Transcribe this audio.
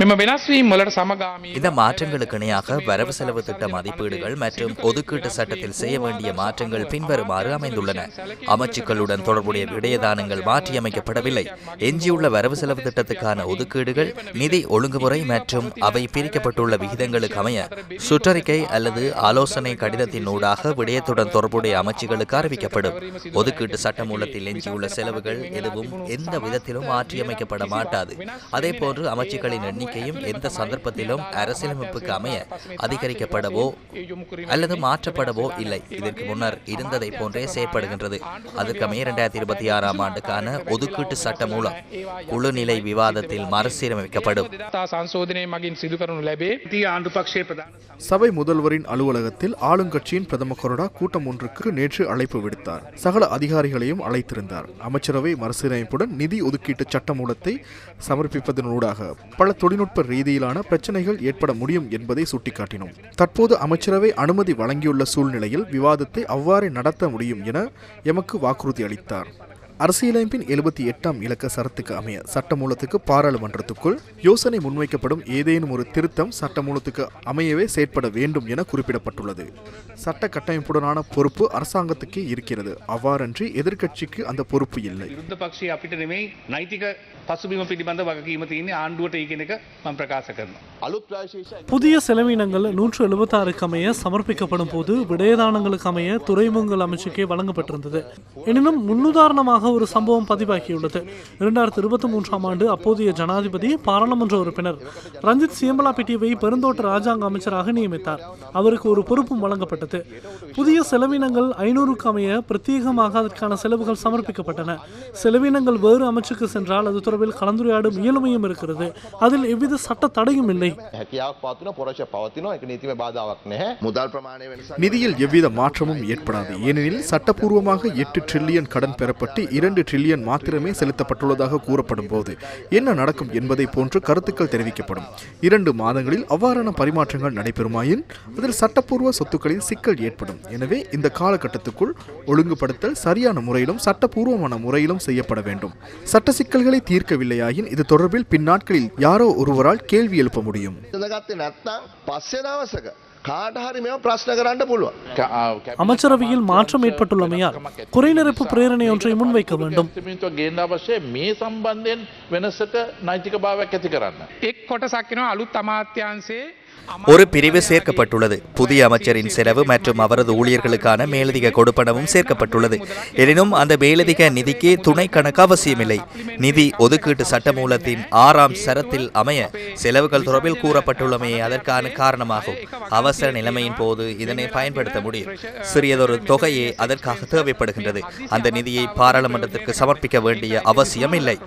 இந்த மாற்றங்களுக்கு இணையாக வரவு செலவு திட்ட மதிப்பீடுகள் மற்றும் ஒதுக்கீட்டு சட்டத்தில் செய்ய வேண்டிய மாற்றங்கள் பின்வருமாறு அமைந்துள்ளன. அமைச்சுக்களுடன் தொடர்புடைய விடயதானங்கள் மாற்றியமைக்கப்படவில்லை. எஞ்சியுள்ள வரவு செலவு திட்டத்துக்கான ஒதுக்கீடுகள் நிதி ஒழுங்குமுறை மற்றும் அவை பிரிக்கப்பட்டுள்ள விகிதங்களுக்கு அமைய சுற்றறிக்கை அல்லது ஆலோசனை கடிதத்தின் ஊடாக விடயத்துடன் தொடர்புடைய அமைச்சுகளுக்கு அறிவிக்கப்படும். ஒதுக்கீட்டு சட்டமூலத்தில் எஞ்சியுள்ள செலவுகள் எதுவும் எந்த விதத்திலும் மாற்றியமைக்கப்பட மாட்டாது. அதே போன்று அமைச்சுக்களின் எண்ணிக்கையும் எந்த சந்தர்ப்பத்திலும் அரசியலமைப்புக்கு அமைய அதிகரிக்கப்படவோ அல்லது மாற்றப்படவோ இல்லை. இதற்கு முன்னர் இருந்ததை போன்றே செயற்படுகின்றது. அதற்கமைய இரண்டாயிரத்தி இருபத்தி ஆறாம் ஆண்டுக்கான ஒதுக்கீட்டு சட்டம் மூலம் குழு விவாதத்தில் மறுசீரமைக்கப்படும். சபை. முதல்வரின் அலுவலகத்தில் ஆளுங்கட்சியின் பிரதம கொறடா கூட்டம் ஒன்றுக்கு நேற்று அழைப்பு விடுத்தார். சகல அதிகாரிகளையும் அழைத்திருந்தார். அமைச்சரவை மறுசீரமைப்புடன் நிதி ஒதுக்கீட்டு சட்டமூலத்தை சமர்ப்பிப்பதனூடாக பல தொழில் தொழில்நுட்ப ரீதியிலான பிரச்சனைகள் ஏற்பட முடியும் என்பதை சுட்டிக்காட்டினோம். தற்போது அமைச்சரவை அனுமதி வழங்கியுள்ள சூழ்நிலையில் விவாதத்தை அவ்வாறே நடத்த முடியும் என எமக்கு வாக்குறுதி அளித்தார். அரசியலமைப்பின் எழுபத்தி எட்டாம் இலக்க சரத்துக்கு அமைய சட்டமூலத்துக்கு பாராளுமன்றத்துக்குள் யோசனை முன்வைக்கப்படும் ஏதேனும் ஒரு திருத்தம் சட்டமூலத்துக்கு அமையவே செயற்பட வேண்டும் என குறிப்பிடப்பட்டுள்ளது. சட்ட கட்டமைப்புடனான பொறுப்பு அரசாங்கத்துக்கே இருக்கிறது. அவ்வாறன்றி எதிர்க்கட்சிக்கு அந்த பொறுப்பு இல்லை. புதிய செலவினங்கள் நூற்று எழுபத்தாறுக்கு அமைய சமர்ப்பிக்கப்படும் போது விடயதானங்களுக்கு அமைய துறைமுகங்கள் அமைச்சுக்கே வழங்கப்பட்டிருந்தது. எனினும் முன்னுதாரணமாக ஒரு சம்பவம் பதிவாகியுள்ளது. இரண்டாயிரத்தி இருபத்தி மூன்றாம் ஆண்டு அப்போதைய ஜனாதிபதி பாராளுமன்ற உறுப்பினர் ரஞ்சித் சியம்பலா பிட்டியவை பெருந்தோட்ட ராஜாங்க அமைச்சராக நியமித்தார். அவருக்கு ஒரு பொறுப்பும் வழங்கப்பட்டது. புதிய செலவினங்கள் ஐநூறுக்கு அமைய பிரத்யேகமாக அதற்கான செலவுகள் சமர்ப்பிக்கப்பட்டன. செலவினங்கள் வேறு அமைச்சுக்கு சென்றால் அது தொடர்பில் கலந்துரையாடும் இயலுமையும் இருக்கிறது. அதில் எவ்வித சட்ட தடையும் இல்லை. நிதியில் எவ்வித மாற்றமும் ஏற்படாது. ஏனெனில் சட்டப்பூர்வமாக எட்டு ட்ரில்லியன் கடன் பெறப்பட்டு இரண்டு டிரில்லியன் மாத்திரமே செலுத்தப்பட்டுள்ளதாக கூறப்படும் போது என்ன நடக்கும் என்பதை போன்று கருத்துக்கள் தெரிவிக்கப்படும். இரண்டு மாதங்களில் அவ்வாறான பரிமாற்றங்கள் நடைபெறுமாயின் அதில் சட்டப்பூர்வ சொத்துக்களில் சிக்கல் ஏற்படும். எனவே இந்த காலகட்டத்துக்குள் ஒழுங்குபடுத்தல் சரியான முறையிலும் சட்டப்பூர்வமான முறையிலும் செய்யப்பட வேண்டும். சட்ட சிக்கல்களை தீர்க்கவில்லையாயின் இது தொடர்பில் பின்னாட்களில் யாரோ ஒருவரால் கேள்வி எழுப்ப முடியும். ගත්තේ නැත්තම් පස්සෙ දවසක කාට හරි මෙම ප්‍රශ්න කරන්න පුළුවන් அமைச்சரவையில் மாற்றம் ஏற்பட்டுள்ளமையால் குறைநிரப்பு பிரேரணை ஒன்றை முன்வைக்க வேண்டும் තිමින්තුව ගේන්න අවශ්‍ය මේ සම්බන්ධයෙන් වෙනසට නෛතික භාවයක් ඇති කරන්න. එක් කොටසක් වෙනවා අලුත් අමාත්‍යංශයේ ஒரு பிரிவு சேர்க்கப்பட்டுள்ளது. புதிய அமைச்சரின் செலவு மற்றும் அவரது ஊழியர்களுக்கான மேலதிக கொடுப்பனவும் சேர்க்கப்பட்டுள்ளது. எனினும் அந்த மேலதிக நிதிக்கு துணை கணக்கு அவசியமில்லை. நிதி ஒதுக்கீட்டு சட்டமூலத்தின் ஆறாம் சரத்தில் அமைய செலவுகள் தொடர்பில் கூறப்பட்டுள்ளமையே அதற்கான காரணமாகும். அவசர நிலைமையின் போது இதனை பயன்படுத்த முடியும். சிறியதொரு தொகையே அதற்காக தேவைப்படுகின்றது. அந்த நிதியை பாராளுமன்றத்திற்கு சமர்ப்பிக்க வேண்டிய அவசியம் இல்லை